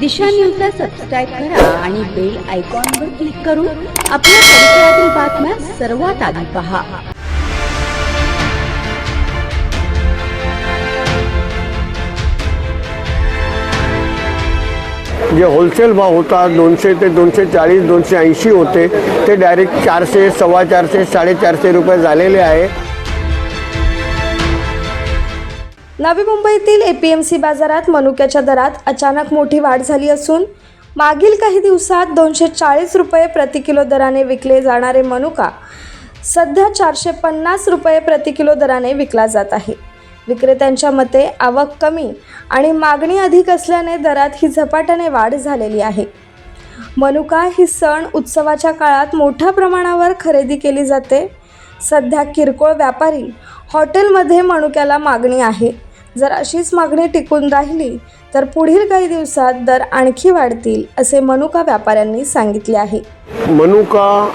दिशा न्यूजला सबस्क्राईब करा आणि बेल आयकॉनवर क्लिक करून आपल्या परिसरातील बातम्या सर्वात आधी पहा. जे होलसेल भाव होता दोनशे ते दोनशे चाळीस दोनशे ऐंशी होते. ते डायरेक्ट चारशे सव्वा चारशे साडेचारशे रुपये झालेले आहे. नवी मुंबईतील ए पी एम सी बाजारात मनुक्याच्या दरात अचानक मोठी वाढ झाली असून मागील काही दिवसात दोनशे चाळीस रुपये प्रति किलो दराने विकले जाणारे मनुका सध्या चारशे पन्नास रुपये प्रति किलो दराने विकला जात आहे. विक्रेत्यांच्या मते आवक कमी आणि मागणी अधिक असल्याने दरात ही झपाट्याने वाढ झालेली आहे. मनुका ही सण उत्सवाच्या काळात मोठ्या प्रमाणावर खरेदी केली जाते. सध्या किरकोळ व्यापारी हॉटेलमध्ये मनुक्याला मागणी आहे. जर अशीच मागणी टिकून राहिली तर पुढील काही दिवसात दर आणखी वाढतील असे मनुका व्यापाऱ्यांनी सांगितले आहे. मनुका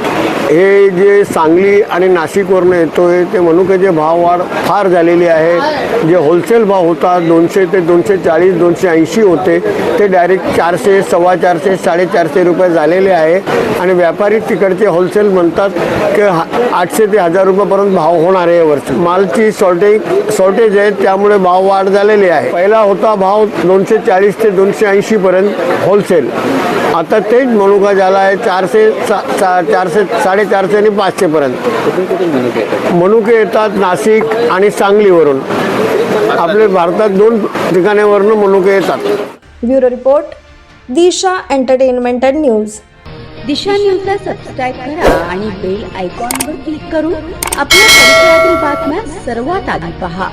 हे जे सांगली आणि नाशिकवरनं येतो आहे ते मनुक्याचे भाव वाढ फार झालेली आहे. जे होलसेल भाव होता दोनशे ते दोनशे चाळीस दोनशे ऐंशी होते ते डायरेक्ट चारशे सव्वा चारशे साडेचारशे रुपये झालेले आहे. आणि व्यापारी तिकडचे होलसेल म्हणतात की हा- आठशे ते हजार रुपयापर्यंत भाव होणार आहे वर्ष. मालची शॉर्टेज शॉर्टेज आहे त्यामुळे भाव वाढ झालेली आहे. पहिला होता भाव दोनशे चाळीस ते दोनशे ऐंशीपर्यंत होलसेल आता तेच मनुका झाला आहे चारशे सा, चारशे साडेचारशे आणि पाचशेपर्यंत. मनुके येतात नाशिक आणि सांगलीवरून. आपले भारतात दोन ठिकाणावरून मनुके येतात. Bureau report Disha entertainment and news. Disha न्यूजला सबस्क्राईब करा आणि बेल आयकॉनवर क्लिक करून आपल्या परिसरातील बातम्या सर्वात आधी पहा.